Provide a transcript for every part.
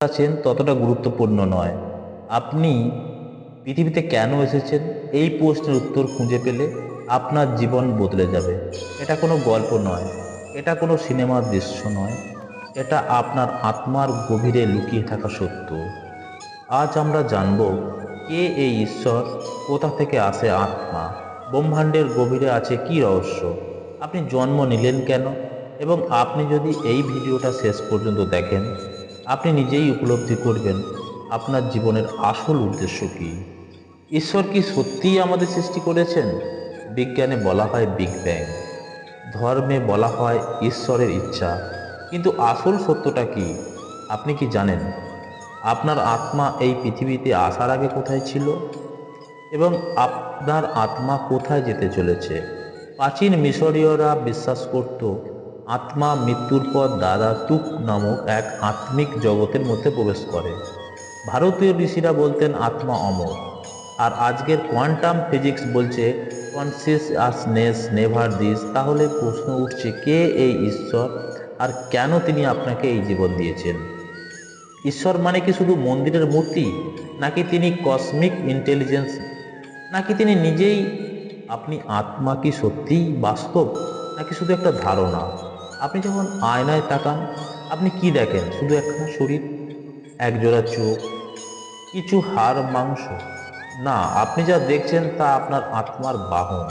আছেন ততটা গুরুত্বপূর্ণ নয়। আপনি পৃথিবীতে কেন এসেছেন? এই প্রশ্নের উত্তর খুঁজে পেলে আপনার জীবন বদলে যাবে। এটা কোনো গল্প নয়। এটা কোনো সিনেমার দৃশ্য নয়। এটা আপনার আত্মার গভীরে লুকিয়ে থাকা সত্য। আজ আমরা জানব কে এই ঈশ্বর, কোথা থেকে আসে আত্মা, ব্রহ্মাণ্ডের গভীরে আছে কি রহস্য, আপনি জন্ম নিলেন কেন, এবং আপনি যদি এই ভিডিওটা শেষ পর্যন্ত দেখেন আপনি নিজেই উপলব্ধি করবেন আপনার জীবনের আসল উদ্দেশ্য কী। ঈশ্বর কি সত্যিই আমাদের সৃষ্টি করেছেন? বিজ্ঞানে বলা হয় বিগ ব্যাং ধর্মে বলা হয় ঈশ্বরের ইচ্ছা। কিন্তু আসল সত্যটা কি? আপনি কি জানেন? আপনার আত্মা এই পৃথিবীতে আসার আগে কোথায় ছিল? এবং আপনার আত্মা কোথায় যেতে চলেছে? প্রাচীন মিশরীয়রা বিশ্বাস করত আত্মা মৃত্যুর পর দাদা তুক নামক এক আত্মিক জগতের মধ্যে প্রবেশ করে। ভারতীয় ঋষিরা বলতেন আত্মা অমর। আর আজকের কোয়ান্টাম ফিজিক্স বলছে কনসিয়াসনেস নেভার দিস তাহলে প্রশ্ন উঠছে, কে এই ঈশ্বর? আর কেন তিনি আপনাকে এই জীবন দিয়েছেন? ঈশ্বর মানে কি শুধু মন্দিরের মূর্তি? নাকি তিনি কসমিক ইন্টেলিজেন্স নাকি তিনি নিজেই আপনি আত্মা কি সত্যিই বাস্তব? নাকি শুধু একটা ধারণা? আপনি যখন আয়নায় তাকান, আপনি কি দেখেন? শুধু একটা শরীর? একজোড়া চোখ? কিছু হাড়, মাংস? না, আপনি যা দেখছেন তা আপনার আত্মার বাহন।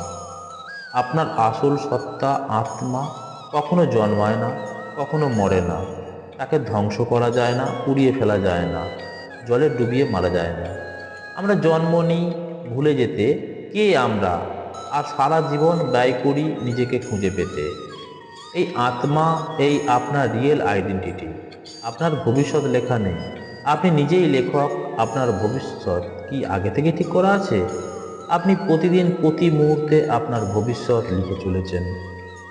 আপনার আসল সত্তা আত্মা কখনো জন্মায় না, কখনো মরে না। তাকে ধ্বংস করা যায় না, পুড়িয়ে ফেলা যায় না, জলে ডুবিয়ে মারা যায় না। আমরা জন্ম নিই ভুলে যেতে, কে আমরা? আর সারা জীবন ব্যয় করি নিজেকে খুঁজে পেতে। এই আত্মা, এই আপনার রিয়েল আইডেন্টিটি আপনার ভবিষ্যৎ লেখা নেই। আপনি নিজেই লেখক, আপনার ভবিষ্যৎ কি আগে থেকে ঠিক করা আছে? আপনি প্রতিদিন, প্রতি মুহূর্তে আপনার ভবিষ্যৎ লিখে চলেছেন।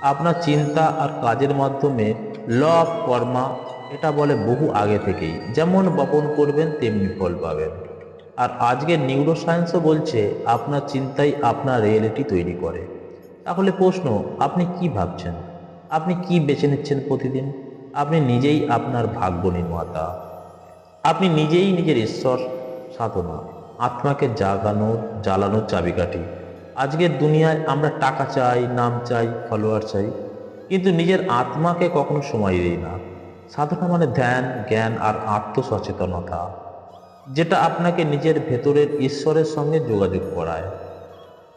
আপনার চিন্তা আর কাজের মাধ্যমে ল অফ কর্মা, এটা বলে বহু আগে থেকেই। যেমন বপন করবেন, তেমনি ফল পাবেন। আর আজকের নিউরোসায়েন্সও বলছে, আপনার চিন্তাই আপনার রিয়েলিটি তৈরি করে। তাহলে প্রশ্ন, আপনি কি ভাবছেন? আপনি কি বেছে নিচ্ছেন প্রতিদিন? আপনি নিজেই আপনার ভাগ্য নির্মাতা। আপনি নিজেই নিজের ঈশ্বর, সাধনা, আত্মাকে জাগানোর জ্বালানোর চাবিকাঠি। আজকের দুনিয়ায় আমরা টাকা চাই, নাম চাই ফলোয়ার চাই, কিন্তু নিজের আত্মাকে কখনো সময় দিই না। সাধনা মানে ধ্যান, জ্ঞান আর আত্মসচেতনতা, যেটা আপনাকে নিজের ভেতরের ঈশ্বরের সঙ্গে যোগাযোগ করায়।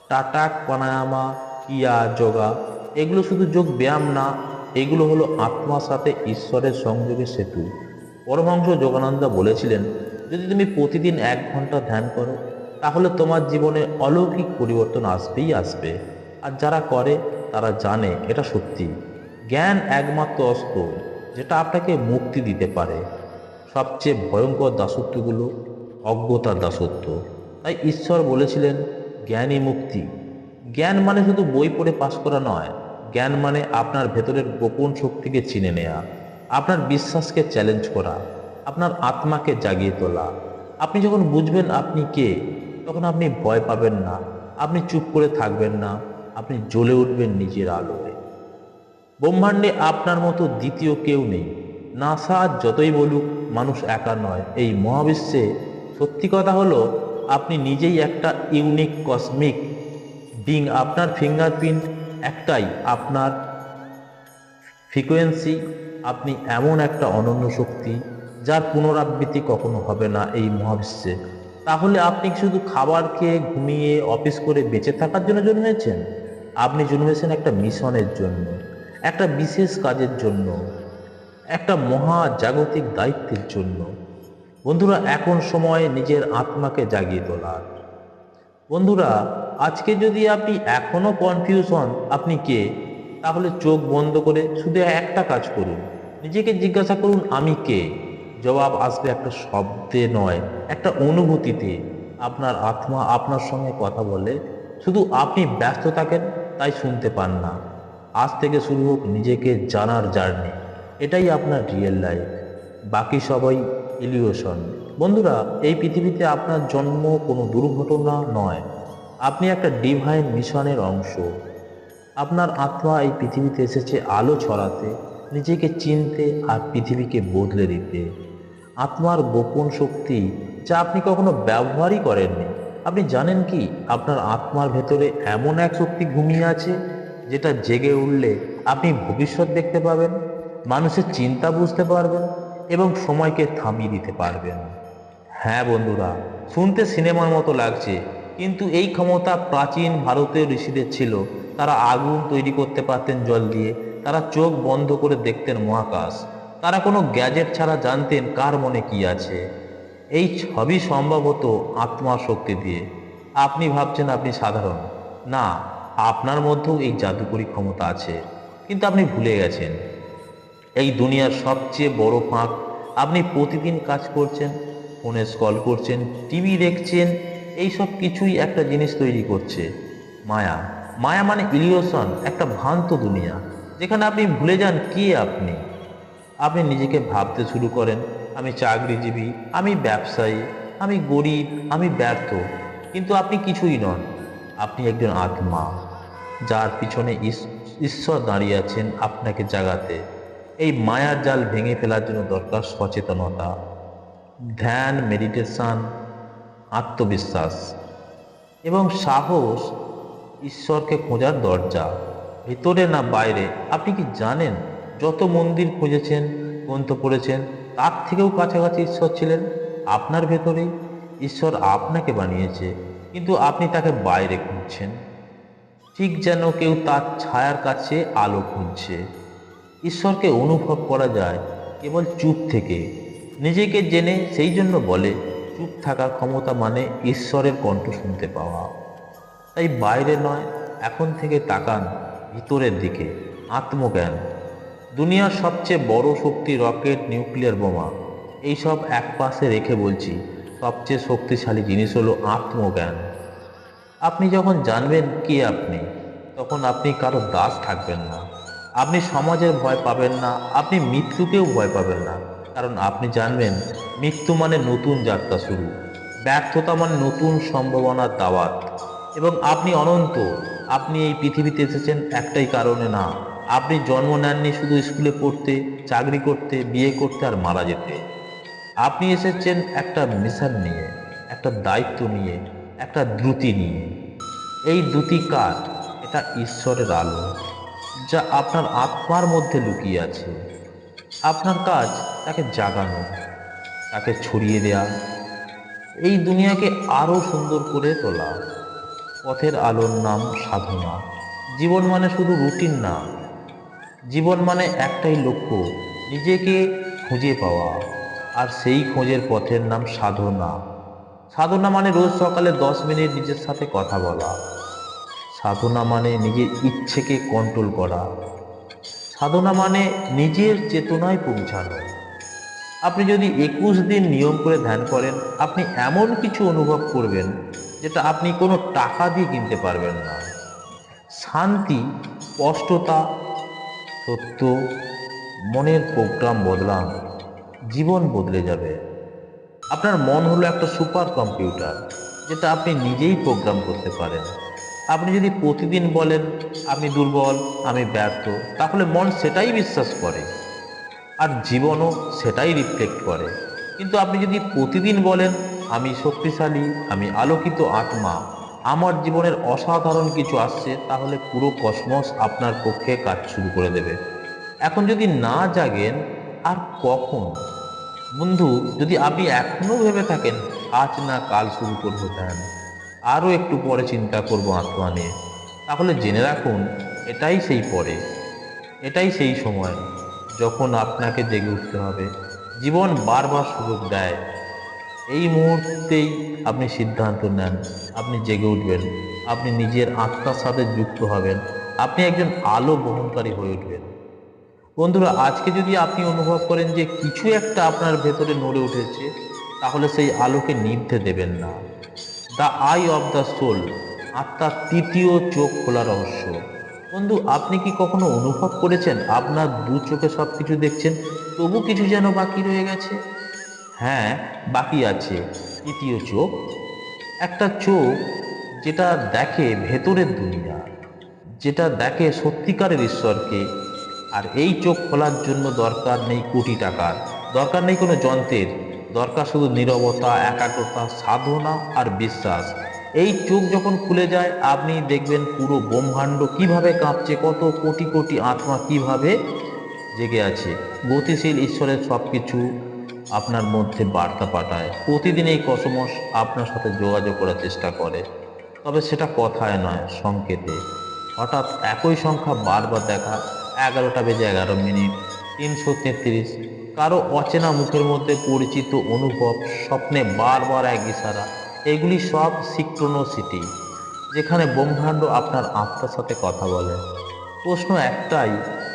টাটাক প্রাণায়ামা, কিয়া, যোগা এগুলো শুধু যোগ ব্যায়াম না, এগুলো হলো আত্মার সাথে ঈশ্বরের সংযোগের সেতু। পরমাংশ যোগানন্দ বলেছিলেন, যদি তুমি প্রতিদিন এক ঘণ্টা ধ্যান করো, তাহলে তোমার জীবনে অলৌকিক পরিবর্তন আসবেই আসবে। আর যারা করে, তারা জানে এটা সত্যি। জ্ঞান একমাত্র অস্ত্র, যেটা আপনাকে মুক্তি দিতে পারে। সবচেয়ে ভয়ঙ্কর দাসত্বগুলো অজ্ঞতার দাসত্ব। তাই ঈশ্বর বলেছিলেন জ্ঞানী মুক্তি। জ্ঞান মানে শুধু বই পড়ে পাশ করা নয় জ্ঞান মানে আপনার ভেতরের গোপন শক্তিকে চিনে নেয়া, আপনার বিশ্বাসকে চ্যালেঞ্জ করা, আপনার আত্মাকে জাগিয়ে তোলা। আপনি যখন বুঝবেন আপনি কে, তখন আপনি ভয় পাবেন না, আপনি চুপ করে থাকবেন না, আপনি জ্বলে উঠবেন নিজের আলোয়। ব্রহ্মাণ্ডে আপনার মতো দ্বিতীয় কেউ নেই। নাসা যতই বলুক, মানুষ একা নয়। এই মহাবিশ্বে সত্যি কথা হলো, আপনি নিজেই একটা ইউনিক কসমিক বিং আপনার ফিঙ্গারপ্রিন্ট একটাই, আপনার ফ্রিকোয়েন্সি আপনি এমন একটা অনন্য শক্তি যার পুনরাবৃত্তি কখনো হবে না এই মহাবিশ্বে। তাহলে আপনি শুধু খাবার খেয়ে ঘুমিয়ে অফিস করে বেঁচে থাকার জন্য জন্মেছেন আপনি জন্মেছেন একটা মিশনের জন্য, একটা বিশেষ কাজের জন্য, একটা মহা জাগতিক দায়িত্বের জন্য। বন্ধুরা, এখন সময় নিজের আত্মাকে জাগিয়ে তোলার। বন্ধুরা, আজকে যদি আপনি এখনও কনফিউশন আপনি কে? তাহলে চোখ বন্ধ করে শুধু একটা কাজ করুন। নিজেকে জিজ্ঞাসা করুন, আমি কে? জবাব আসবে একটা শব্দে নয়, একটা অনুভূতিতে। আপনার আত্মা আপনার সঙ্গে কথা বলে, শুধু আপনি ব্যস্ত থাকেন, তাই শুনতে পান না। আজ থেকে শুরু হোক নিজেকে জানার জার্নি এটাই আপনার রিয়েল লাইফ বাকি সবাই ইলিউশন বন্ধুরা, এই পৃথিবীতে আপনার জন্ম কোনো দুর্ঘটনা নয়। আপনি একটা ডিভাইন মিশনের অংশ। আপনার আত্মা এই পৃথিবীতে এসেছে আলো ছড়াতে, নিজেকে চিনতে আর পৃথিবীকে বদলে দিতে। আত্মার গোপন শক্তি যা আপনি কখনো ব্যবহারই করেননি। আপনি জানেন কি, আপনার আত্মার ভেতরে এমন এক শক্তি ঘুমিয়ে আছে, যেটা জেগে উঠলে আপনি ভবিষ্যৎ দেখতে পাবেন, মানুষের চিন্তা বুঝতে পারবেন এবং সময়কে থামিয়ে দিতে পারবেন। হ্যাঁ বন্ধুরা, শুনতে সিনেমার মতো লাগছে, কিন্তু এই ক্ষমতা প্রাচীন ভারতীয় ঋষিদের ছিল। তারা আগুন তৈরি করতে পারতেন জল দিয়ে, তারা চোখ বন্ধ করে দেখতেন মহাকাশ। তারা কোনো গ্যাজেট ছাড়া জানতেন কার মনে কি আছে। এই সবই সম্ভব হতো আত্মার শক্তি দিয়ে। আপনি ভাবছেন আপনি সাধারণ। না, আপনার মধ্যেও এই জাদুকরী ক্ষমতা আছে, কিন্তু আপনি ভুলে গেছেন। এই দুনিয়ার সবচেয়ে বড় ফাঁক, আপনি প্রতিদিন কাজ করছেন ফোনে স্কল করছেন টিভি দেখছেন এই সব কিছুই একটা জিনিস তৈরি করছে। মায়া মায়া মানে ইলিওশন একটা ভ্রান্ত দুনিয়া, যেখানে আপনি ভুলে যান কে আপনি। আপনি নিজেকে ভাবতে শুরু করেন, আমি চাকরিজীবী, আমি ব্যবসায়ী, আমি গরিব, আমি ব্যর্থ, কিন্তু আপনি কিছুই নন। আপনি একজন আত্মা, যার পিছনে ঈশ্বর দাঁড়িয়ে আছেন আপনাকে জাগাতে। এই মায়ার জাল ভেঙে ফেলার জন্য দরকার সচেতনতা। ধ্যান মেডিটেশন আত্মবিশ্বাস এবং সাহস ঈশ্বরকে খোঁজার দরজা। ভেতরে না বাইরে? আপনি কি জানেন যত মন্দির খুঁজেছেন, গ্রন্থ পড়েছেন, তার থেকেও কাছাকাছি ঈশ্বর ছিলেন? আপনার ভেতরেই ঈশ্বর আপনাকে বানিয়েছে, কিন্তু আপনি তাকে বাইরে খুঁজছেন। ঠিক যেন কেউ তার ছায়ার কাছে আলো খুঁজছে। ঈশ্বরকে অনুভব করা যায় কেবল চুপ থেকে। নিজেকে জেনে সেই জন্য বলে, চুপ থাকার ক্ষমতা মানে ঈশ্বরের কণ্ঠ শুনতে পাওয়া। তাই বাইরে নয়, এখন থেকে তাকান ভিতরের দিকে, আত্মজ্ঞান। দুনিয়ার সবচেয়ে বড় শক্তি রকেট, নিউক্লিয়ার বোমা। এইসব এক পাশে রেখে বলছি, সবচেয়ে শক্তিশালী জিনিস হলো আত্মজ্ঞান। আপনি যখন জানবেন কে আপনি, তখন আপনি কারও দাস থাকবেন না। আপনি সমাজের ভয় পাবেন না, আপনি মৃত্যুকেও ভয় পাবেন না। কারণ আপনি জানবেন, মৃত্যু মানে নতুন যাত্রা শুরু, ব্যর্থতা মানে নতুন সম্ভাবনার দাওয়াত। এবং আপনি অনন্ত, আপনি এই পৃথিবীতে এসেছেন একটাই কারণে না, আপনি জন্ম নেননি শুধু স্কুলে পড়তে, চাকরি করতে, বিয়ে করতে আর মারা যেতে। আপনি এসেছেন একটা মিশন নিয়ে, একটা দায়িত্ব নিয়ে, একটা দ্রুতি নিয়ে। এই দ্রুতি কার? এটা ঈশ্বরের আলো, যা আপনার আত্মার মধ্যে লুকিয়ে আছে। আপনার কাজ তাকে জাগানো, তাকে ছড়িয়ে দেয়া, এই দুনিয়াকে আরও সুন্দর করে তোলা। পথের আলোর নাম সাধনা। জীবন মানে শুধু রুটিন না, জীবন মানে একটাই লক্ষ্য, নিজেকে খুঁজে পাওয়া। আর সেই খোঁজের পথের নাম সাধনা। সাধনা মানে রোজ সকালে দশ মিনিট নিজের সাথে কথা বলা। সাধনা মানে নিজের ইচ্ছেকে কন্ট্রোল করা। সাধনা মানে নিজের চেতনায় পৌঁছানো। আপনি যদি একুশ দিন নিয়ম করে ধ্যান করেন, আপনি এমন কিছু অনুভব করবেন যেটা আপনি কোনো টাকা দিয়ে কিনতে পারবেন না। শান্তি, স্পষ্টতা, সত্য, মনের প্রোগ্রাম বদলান, জীবন বদলে যাবে। আপনার মন হলো একটা সুপার কম্পিউটার, যেটা আপনি নিজেই প্রোগ্রাম করতে পারেন। আপনি যদি প্রতিদিন বলেন, আমি দুর্বল, আমি ব্যর্থ, তাহলে মন সেটাই বিশ্বাস করে। আর জীবনও সেটাই রিফ্লেক্ট করে। কিন্তু আপনি যদি প্রতিদিন বলেন, আমি শক্তিশালী, আমি আলোকিত আত্মা, আমার জীবনের অসাধারণ কিছু আসছে, তাহলে পুরো কসমস আপনার পক্ষে কাজ শুরু করে দেবে। এখন যদি না জাগেন, আর কখন? বন্ধু, যদি আপনি এখনও ভেবে থাকেন, আজ না কাল শুরু করব ধ্যান আরও একটু পরে চিন্তা করব আত্মা নিয়ে। তাহলে জেনে রাখুন, এটাই সেই পরে, এটাই সেই সময়। যখন আপনাকে জেগে উঠতে হবে, জীবন বারবার সুযোগ দেয়। এই মুহূর্তেই আপনি সিদ্ধান্ত নেন, আপনি জেগে উঠবেন, আপনি নিজের আত্মার সাথে যুক্ত হবেন, আপনি একজন আলো বহনকারী হয়ে উঠবেন। বন্ধুরা, আজকে যদি আপনি অনুভব করেন যে কিছু একটা আপনার ভেতরে নড়ে উঠেছে, তাহলে সেই আলোকে নিভতে দেবেন না। The eye of the soul আত্মার তৃতীয় চোখ খোলা রহস্য। বন্ধু, আপনি কি কখনো অনুভব করেছেন আপনার দু চোখে সব কিছু দেখছেন, তবু কিছু যেন বাকি রয়ে গেছে? হ্যাঁ বাকি আছে। তৃতীয় চোখ, একটা চোখ যেটা দেখে ভেতরের দুনিয়া, যেটা দেখে সত্যিকারের ঈশ্বরকে, আর এই চোখ খোলার জন্য দরকার নেই কোটি টাকার, দরকার নেই কোনো যন্ত্রের, দরকার শুধু নীরবতা, একাগ্রতা, সাধনা আর বিশ্বাস। এই চোখ যখন খুলে যায়, আপনি দেখবেন পুরো ব্রহ্মাণ্ড কীভাবে কাঁপছে, কত কোটি কোটি আত্মা কীভাবে জেগে আছে। গতিশীল ঈশ্বরের সব কিছু আপনার মধ্যে বার্তা পাঠায়। প্রতিদিন এই কসমস আপনার সাথে যোগাযোগ করার চেষ্টা করে। তবে সেটা কথায় নয়, সংকেতে। হঠাৎ একই সংখ্যা বারবার দেখা, এগারোটা বেজে এগারো মিনিট, তিনশো তেত্রিশ। কারও অচেনা মুখের মধ্যে পরিচিত অনুভব, স্বপ্নে বারবার এক ইশারা। এগুলি সব সিক্রোনোসিটি, যেখানে ব্রহ্মাণ্ড আপনার আত্মার সাথে কথা বলে। প্রশ্ন একটাই,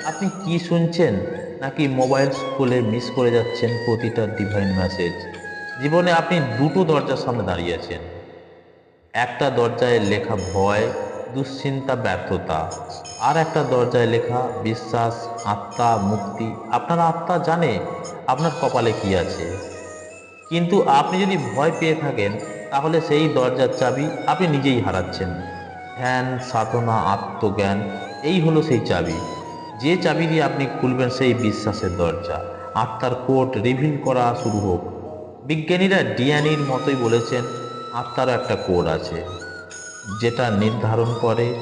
আপনি কি শুনছেন নাকি মোবাইল স্কুলে মিস করে যাচ্ছেন প্রতিটা ডিভাইন মেসেজ জীবনে আপনি দুটো দরজার সামনে দাঁড়িয়ে আছেন। একটা দরজায় লেখা ভয়, দুশ্চিন্তা, ব্যর্থতা। আর একটা দরজায় লেখা বিশ্বাস, আত্মা, মুক্তি। আপনার আত্মা জানে আপনার কপালে কি আছে। কিন্তু আপনি যদি ভয় পেয়ে থাকেন, তাহলে সেই দরজার চাবি আপনি নিজেই হারাচ্ছেন। ধ্যান, সাধনা, আত্মজ্ঞান, এই হলো সেই চাবি। যে চাবি দিয়ে আপনি খুলবেন সেই বিশ্বাসের দরজা। আত্মার কোড রিভিল করা শুরু হোক। বিজ্ঞানীরা ডিএনএর মতোই বলেছেন, আত্মারও একটা কোড আছে, যেটা নির্ধারণ করে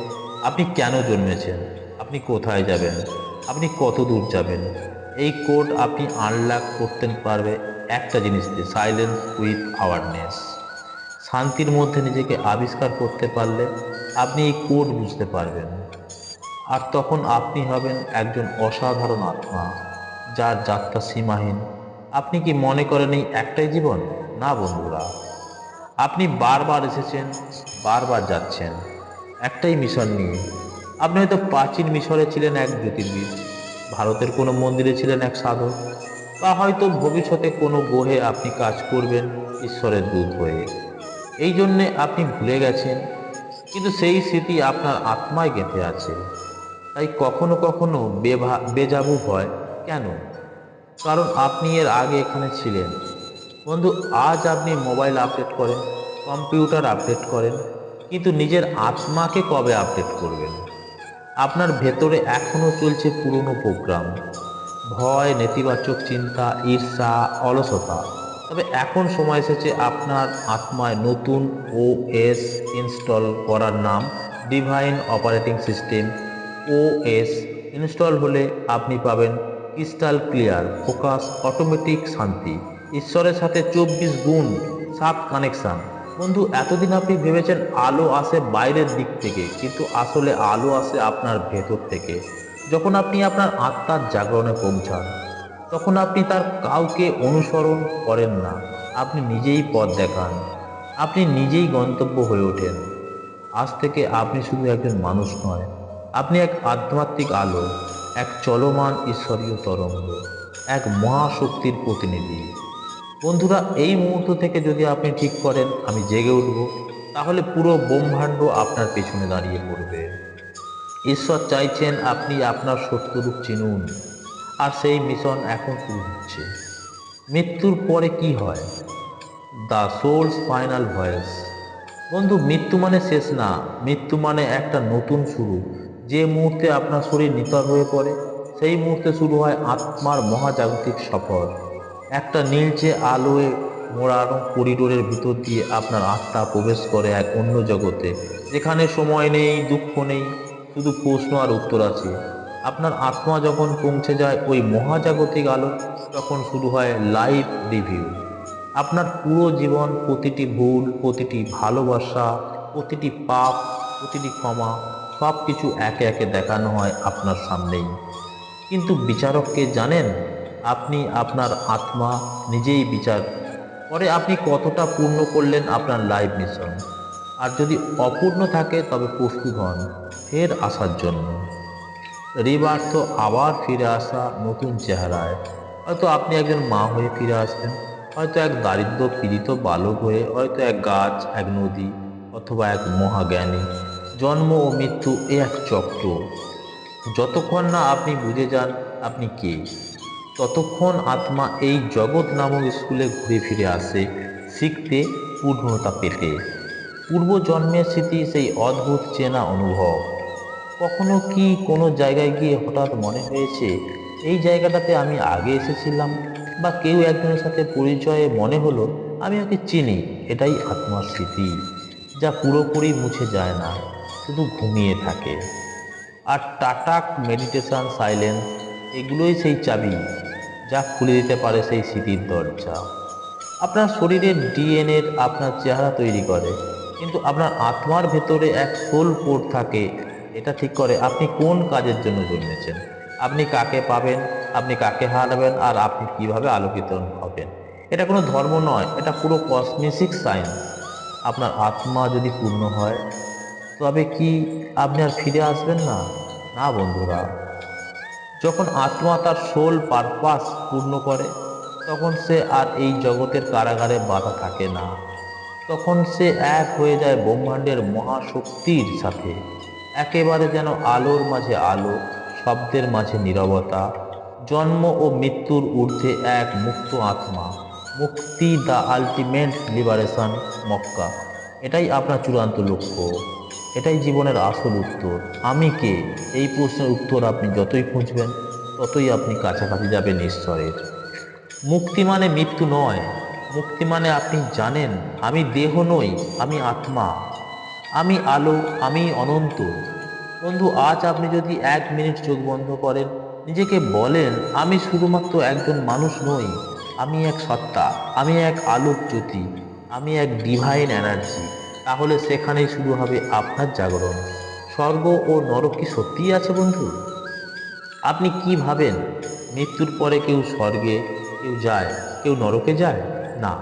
আপনি কেন জন্মেছেন, আপনি কোথায় যাবেন, আপনি কত দূর যাবেন। এই কোড আপনি আনলাক করতে পারবে একটা জিনিস দিয়ে সাইলেন্স উইথ আওয়ারনেস শান্তির মধ্যে নিজেকে আবিষ্কার করতে পারলে আপনি এই কোড বুঝতে পারবেন। আর তখন আপনি হবেন একজন অসাধারণ আত্মা, যার যাত্রা সীমাহীন। আপনি কি মনে করেন এই একটাই জীবন? না বন্ধুরা। আপনি বারবার এসেছেন, বারবার যাচ্ছেন। একটাই মিশন নিয়ে। আপনি হয়তো প্রাচীন মিশরে ছিলেন এক জ্যোতির্বিদ, ভারতের কোনো মন্দিরে ছিলেন এক সাধক। বা হয়তো ভবিষ্যতে কোনো গ্রহে আপনি কাজ করবেন ঈশ্বরের দূত হয়ে। এই জন্যে আপনি ভুলে গেছেন, কিন্তু সেই স্মৃতি আপনার আত্মায় গেঁথে আছে। তাই কখনো কখনো বেভা, বেজাবু হয়। কেন? কারণ আপনি এর আগে এখানে ছিলেন। বন্ধু, আজ আপনি মোবাইল আপডেট করেন, কম্পিউটার আপডেট করেন, কিন্তু নিজের আত্মাকে কবে আপডেট করবেন? আপনার ভেতরে এখনও চলছে পুরনো প্রোগ্রাম। ভয়, নেতিবাচক চিন্তা, ঈর্ষা, অলসতা। তবে এখন সময় এসেছে আপনার আত্মায় নতুন ও এস ইনস্টল করার নাম, divine operating system, O S install হলে আপনি পাবেন ক্রিস্টাল ক্লিয়ার, ফোকাস, অটোমেটিক শান্তি। ঈশ্বরের সাথে চব্বিশ গুণ সাত কানেকশান। বন্ধু, এতদিন আপনি ভেবেছেন আলো আসে বাইরের দিক থেকে, কিন্তু আসলে আলো আসে আপনার ভেতর থেকে। যখন আপনি আপনার আত্মার জাগরণে পৌঁছান, তখন আপনি তার কাউকে অনুসরণ করেন না। আপনি নিজেই পথ দেখান। আপনি নিজেই গন্তব্য হয়ে ওঠেন। আজ থেকে আপনি শুধু একজন মানুষ নয়, আপনি এক আধ্যাত্মিক আলো, এক চলমান ঈশ্বরীয় তরঙ্গ, এক মহাশক্তির প্রতিনিধি। বন্ধুরা, এই মুহূর্ত থেকে যদি আপনি ঠিক করেন, আমি জেগে উঠব, তাহলে পুরো ব্রহ্মাণ্ড আপনার পেছনে দাঁড়িয়ে পড়বে। ঈশ্বর চাইছেন আপনি আপনার সত্যরূপ চিনুন, আর সেই মিশন এখন শুরু হচ্ছে। মৃত্যুর পরে কি হয়? দ্য সোলস ফাইনাল ভয়েস বন্ধু, মৃত্যু মানে শেষ না। মৃত্যু মানে একটা নতুন শুরু। যে মুহূর্তে আপনার শরীর নিতর হয়ে পড়ে, সেই মুহূর্তে শুরু হয় আত্মার মহাজাগতিক সফর। একটা নীলচে আলোয় মোড়ানো করিডোরের ভিতর দিয়ে আপনার আত্মা প্রবেশ করে এক অন্য জগতে, যেখানে সময় নেই, দুঃখ নেই শুধু প্রশ্ন আর উত্তর আছে। আপনার আত্মা যখন পৌঁছে যায় ওই মহাজাগতিক আলো, তখন শুরু হয় লাইভ রিভিউ আপনার পুরো জীবন প্রতিটি ভুল, প্রতিটি ভালোবাসা, প্রতিটি পাপ, প্রতিটি ক্ষমা সব কিছু একে একে দেখানো হয় আপনার সামনেই। কিন্তু বিচারককে জানেন? আপনি আপনার আত্মা নিজেই বিচার। পরে আপনি কতটা পূর্ণ করলেন আপনার লাইভ মিশন আর যদি অপূর্ণ থাকে, তবে প্রস্তুত হন। ফের আসার জন্য। রিবার তো আবার ফিরে আসা নতুন চেহারায়। হয়তো আপনি একজন মা হয়ে ফিরে আসবেন, হয়তো এক দারিদ্র পীড়িত বালক হয়ে, হয়তো এক গাছ, এক নদী অথবা এক মহাজ্ঞানী। জন্ম ও মৃত্যু এ এক চক্র। যতক্ষণ না আপনি বুঝে যান আপনি কে। ততক্ষণ আত্মা এই জগৎ নামক স্কুলে ঘুরে ফিরে আসে, শিখতে পূর্ণতা পেতে। পূর্বজন্মের স্মৃতি সেই অদ্ভুত চেনা অনুভব। কখনো কি কোনো জায়গায় গিয়ে হঠাৎ মনে হয়েছে, এই জায়গাটাতে আমি আগে এসেছিলাম? বা কেউ একজনের সাথে পরিচয়ে মনে হলো, আমি ওকে চিনি, এটাই আত্মার স্মৃতি, যা পুরোপুরি মুছে যায় না, শুধু ঘুমিয়ে থাকে। আর টাটাক মেডিটেশন সাইলেন্স, এগুলোই সেই চাবি, যা খুলে দিতে পারে সেই স্মৃতির দরজা। আপনার শরীরের ডিএনএর আপনার চেহারা তৈরি করে, কিন্তু আপনার আত্মার ভেতরে এক সোল কোড থাকে এটা ঠিক করে আপনি কোন কাজের জন্য জন্মেছেন? আপনি কাকে পাবেন? আপনি কাকে হারাবেন? আর আপনি কীভাবে আলোকিত হবেন? এটা কোনো ধর্ম নয়, এটা পুরো কসমেটিক সায়েন্স আপনার আত্মা যদি পূর্ণ হয়, তবে কি আপনি আর ফিরে আসবেন না? না বন্ধুরা। যখন আত্মা তার সোল পারপাস পূর্ণ করে, তখন সে আর এই জগতের কারাগারে বাধা থাকে না। তখন সে এক হয়ে যায় ব্রহ্মাণ্ডের মহাশক্তির সাথে। একেবারে যেন আলোর মাঝে আলো, শব্দের মাঝে নীরবতা, জন্ম ও মৃত্যুর ঊর্ধ্বে এক মুক্ত আত্মা, মুক্তি দ্য আলটিমেট লিবারেশন, মক্কা। এটাই আপনার চূড়ান্ত লক্ষ্য। এটাই জীবনের আসল উত্তর। আমি কে? এই প্রশ্নের উত্তর আপনি যতই খুঁজবেন, ততই আপনি কাছাকাছি যাবেন ঈশ্বরের। মুক্তি মানে মৃত্যু নয়। মুক্তি মানে আপনি জানেন, আমি দেহ নই, আমি আত্মা। আমি আলো আমি অনন্ত। বন্ধু, আজ আপনি যদি এক মিনিট চোখ বন্ধ করেন, নিজেকে বলেন, আমি শুধুমাত্র একজন মানুষ নই, আমি এক সত্তা, আমি এক আলোক জ্যোতি, আমি এক ডিভাইন এনার্জি তাহলে সেখানেই শুরু হবে আপনার জাগরণ। স্বর্গ ও নরক কি সত্যিই আছে বন্ধু? আপনি কি ভাবেন? মৃত্যুর পরে কেউ স্বর্গে, কেউ যায়, কেউ নরকে যায়? না।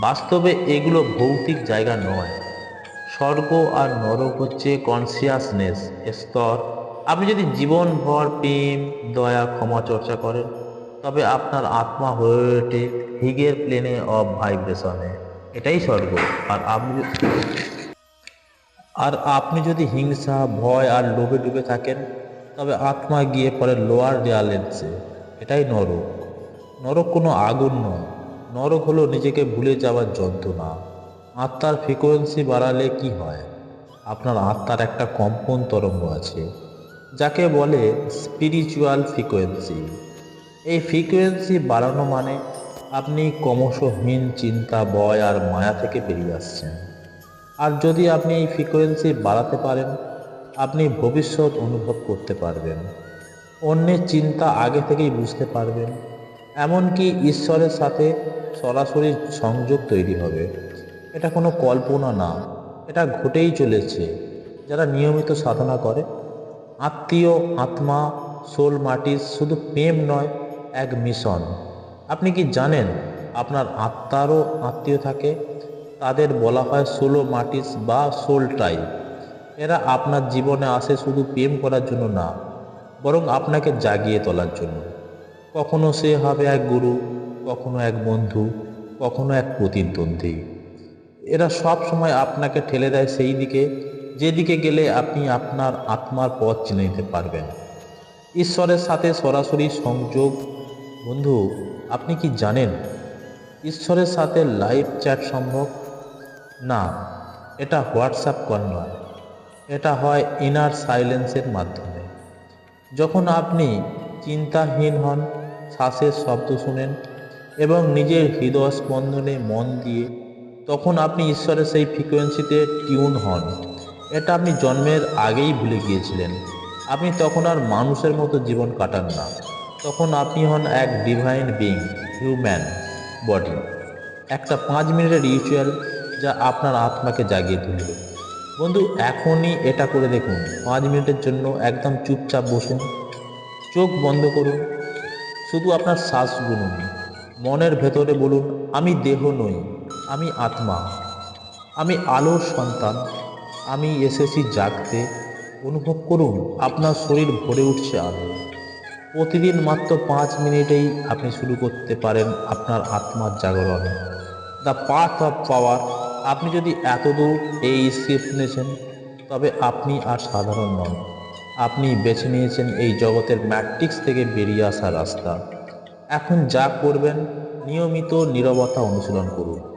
বাস্তবে এগুলো ভৌতিক জায়গা নয়। স্বর্গ আর নরক হচ্ছে কনসিয়াসনেস স্তর। আপনি যদি জীবনভর প্রেম, দয়া, ক্ষমা চর্চা করেন, তবে আপনার আত্মা হয়ে ওঠে হিগের প্লেনে অফ ভাইব্রেশনে এটাই স্বর্গ। আর আপনি আর আপনি যদি হিংসা, ভয় আর লোভে ডুবে থাকেন, তবে আত্মা গিয়ে পরে লোয়ার রিয়ালেন্সে এটাই নরক। নরক কোনো আগুন নয়। নরক হলো নিজেকে ভুলে যাওয়ার যন্ত্রণা। আত্মার ফ্রিকোয়েন্সি বাড়ালে কি হয়? আপনার আত্মার একটা কম্পন তরঙ্গ আছে, যাকে বলে স্পিরিচুয়াল ফ্রিকোয়েন্সি এই ফ্রিকোয়েন্সি বাড়ানো মানে আপনি ক্রমশহীন চিন্তা বয় আর মায়া থেকে বেরিয়ে আসছেন। আর যদি আপনি এই ফ্রিকোয়েন্সি বাড়াতে পারেন, আপনি ভবিষ্যৎ অনুভব করতে পারবেন। অন্যের চিন্তা আগে থেকেই বুঝতে পারবেন। এমনকি ঈশ্বরের সাথে সরাসরি সংযোগ তৈরি হবে। এটা কোনো কল্পনা না। এটা ঘটেই চলেছে। যারা নিয়মিত সাধনা করে, আত্মীয়, আত্মা, সোল মাটিস শুধু প্রেম নয়, এক মিশন। আপনি কি জানেন আপনার আত্মারও আত্মীয় থাকে? তাদের বলা হয় সোলো মাটিস বা সোল টাইপ এরা আপনার জীবনে আসে শুধু প্রেম করার জন্য না, বরং আপনাকে জাগিয়ে তোলার জন্য। কখনো সে হবে এক গুরু, কখনো এক বন্ধু, কখনো এক প্রতিদ্বন্দ্বী। এরা সব সময় আপনাকে ঠেলে দেয় সেই দিকে, যেদিকে গেলে আপনি আপনার আত্মার পথ চিনে নিতে পারবেন। ঈশ্বরের সাথে সরাসরি সংযোগ, বন্ধু, আপনি কি জানেন? ঈশ্বরের সাথে লাইভ চ্যাট সম্ভব? না, এটা হোয়াটসঅ্যাপ কল নয়। এটা হয় ইনার সাইলেন্সের মাধ্যমে। যখন আপনি চিন্তাহীন হন, শ্বাসের শব্দ শুনেন এবং নিজের হৃদয় স্পন্দনে মন দিয়ে তখন আপনি ঈশ্বরের সেই ফ্রিকোয়েন্সিতে টিউন হন। এটা আপনি জন্মের আগেই ভুলে গিয়েছিলেন। আপনি তখন আর মানুষের মতো জীবন কাটান না। তখন আপনি হন এক ডিভাইন বিং হিউম্যান বডি একটা পাঁচ মিনিটের রিচুয়াল যা আপনার আত্মাকে জাগিয়ে তুলবে। বন্ধু, এখনই এটা করে দেখুন। পাঁচ মিনিটের জন্য একদম চুপচাপ বসুন। চোখ বন্ধ করুন। শুধু আপনার শ্বাস গুনুন। মনের ভেতরে বলুন, আমি দেহ নই। আমি আত্মা, আমি আলোর সন্তান, আমি এসেছি জাগতে। অনুভব করুন, আপনার শরীর ভরে উঠছে আলো। প্রতিদিন মাত্র পাঁচ মিনিটেই আপনি শুরু করতে পারেন আপনার আত্মার জাগরণ। দ্য পাথ অফ পাওয়ার, আপনি যদি এতদূর এই স্ক্রিপ্ট নিয়েছেন, তবে আপনি আর সাধারণ নন। আপনি বেছে নিয়েছেন এই জগতের ম্যাট্রিক্স থেকে বেরিয়ে আসার রাস্তা। এখন যা করবেন, নিয়মিত নীরবতা অনুশীলন করুন।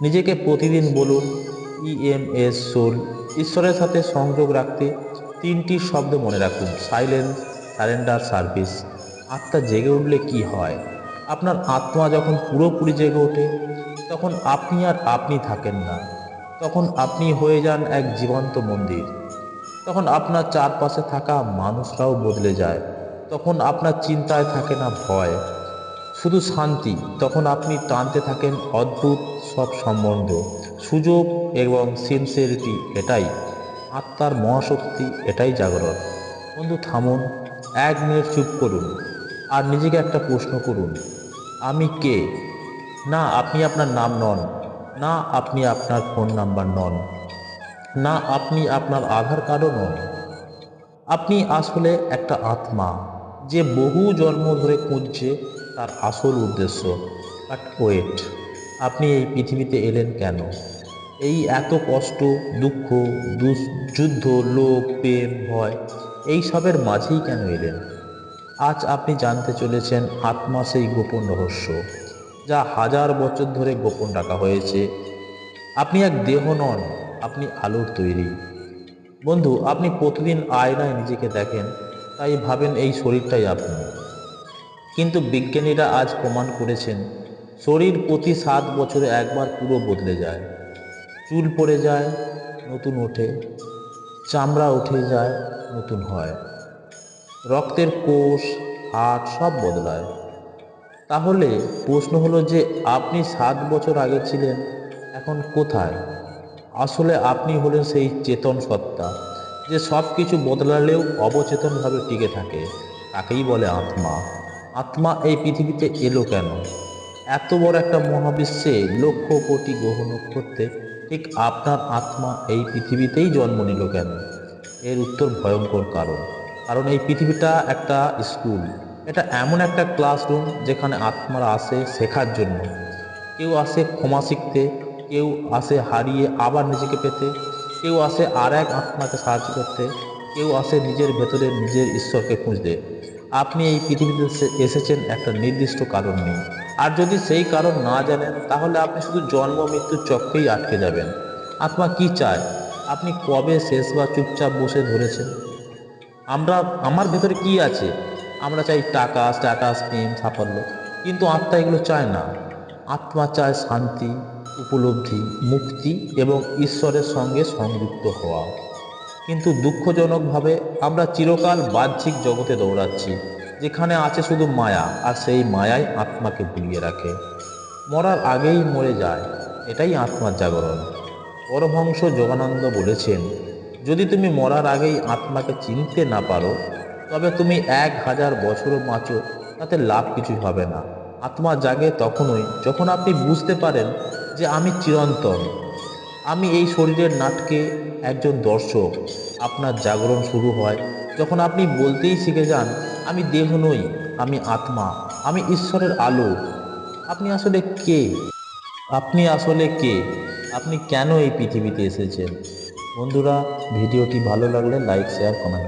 নিজেকে প্রতিদিন বলুন ইএমএস সোল ঈশ্বরের সাথে সংযোগ রাখতে তিনটি শব্দ মনে রাখুন। সাইলেন্স সারেন্ডার সার্ভিস আত্মা জেগে উঠলে কি হয়? আপনার আত্মা যখন পুরোপুরি জেগে ওঠে, তখন আপনি আর আপনি থাকেন না। তখন আপনি হয়ে যান এক জীবন্ত মন্দির। তখন আপনার চারপাশে থাকা মানুষরাও বদলে যায়। তখন আপনার চিন্তায় থাকে না ভয়। শুধু শান্তি। তখন আপনি টানতে থাকেন অদ্ভুত সব সম্বন্ধ। সুযোগ এবং সিনসিয়ারিটি এটাই। আত্মার মহাশক্তি এটাই জাগরণ। বন্ধু, থামুন। এক মিনিট চুপ করুন। আর নিজেকে একটা প্রশ্ন করুন। আমি কে? না, আপনি আপনার নাম নন। না, আপনি আপনার ফোন নাম্বার নন। না, আপনি আপনার আধার কার্ডও নন। আপনি আসলে একটা আত্মা যে বহু জন্ম ধরে খুঁজছে তার আসল উদ্দেশ্য। বাট ওয়েট আপনি এই পৃথিবীতে এলেন কেন? এই এত কষ্ট, দুঃখ যুদ্ধ, লোভ, প্রেম, ভয়, এই সবের মাঝেই কেন এলেন? আজ আপনি জানতে চলেছেন আত্মা সেই গোপন রহস্য, যা হাজার বছর ধরে গোপন রাখা হয়েছে। আপনি এক দেহ নন, আপনি আলোর তৈরি। বন্ধু, আপনি প্রতিদিন আয়নায় নিজেকে দেখেন, তাই ভাবেন এই শরীরটাই আপনি। কিন্তু বিজ্ঞানীরা আজ প্রমাণ করেছেন শরীর প্রতি সাত বছরে একবার পুরো বদলে যায়। চুল পড়ে যায়, নতুন ওঠে। চামড়া উঠে যায়, নতুন হয়। রক্তের কোষ হাট সব বদলায়। তাহলে প্রশ্ন হলো যে আপনি সাত বছর আগে ছিলেন, এখন কোথায়? আসলে আপনি হলেন সেই চেতন সত্তা, যে সব কিছু বদলালেও অবচেতনভাবে টিকে থাকে। তাকেই বলে আত্মা। আত্মা এই পৃথিবীতে এলো কেন? এত বড় একটা মহাবিশ্বে লক্ষ কোটি গ্রহ নক্ষত্রে ঠিক আপনার আত্মা এই পৃথিবীতেই জন্ম নিল কেন? এর উত্তর ভয়ঙ্কর কারণ। কারণ এই পৃথিবীটা একটা স্কুল। এটা এমন একটা ক্লাসরুম যেখানে আত্মারা আসে শেখার জন্য। কেউ আসে ক্ষমা শিখতে, কেউ আসে হারিয়ে আবার নিজেকে পেতে, কেউ আসে আর এক আত্মাকে সাহায্য করতে, কেউ আসে নিজের ভেতরে নিজের ঈশ্বরকে খুঁজতে। আপনি এই পৃথিবীতে এসে- এসেছেন একটা নির্দিষ্ট কারণ নেই আর যদি সেই কারণ না জানেন, তাহলে আপনি শুধু জন্ম, মৃত্যুর চক্রেই আটকে যাবেন। আত্মা কি চায়? আপনি কবে শেষ বা চুপচাপ বসে ধরেছেন? আমরা, আমার ভেতরে কি আছে? আমরা চাই টাকা স্ট্যাটাস প্রেম, সাফল্য। কিন্তু আত্মা এগুলো চায় না। আত্মা চায় শান্তি, উপলব্ধি, মুক্তি এবং ঈশ্বরের সঙ্গে সংযুক্ত হওয়া। কিন্তু দুঃখজনকভাবে আমরা চিরকাল বাহ্যিক জগতে দৌড়াচ্ছি। যেখানে আছে শুধু মায়া, আর সেই মায়াই আত্মাকে ভুলিয়ে রাখে। মরার আগেই মরে যায়, এটাই আত্মার জাগরণ। পরমহংস যোগানন্দ বলেছেন, যদি তুমি মরার আগেই আত্মাকে চিনতে না পারো, তবে তুমি এক হাজার বছরও বাঁচো, তাতে লাভ কিছু হবে না। আত্মা জাগে তখনই যখন আপনি বুঝতে পারেন যে আমি চিরন্তন। আমি এই শরীরের নাটকে একজন দর্শক। আপনার জাগরণ শুরু হয় যখন আপনি বলতেই শিখে যান আমি দেহ নই, আমি আত্মা, আমি ঈশ্বরের আলো। আপনি আসলে কে? আপনি আসলে কে? আপনি কেন এই পৃথিবীতে এসেছেন? বন্ধুরা, ভিডিওটি ভালো লাগলে লাইক শেয়ার কমেন্ট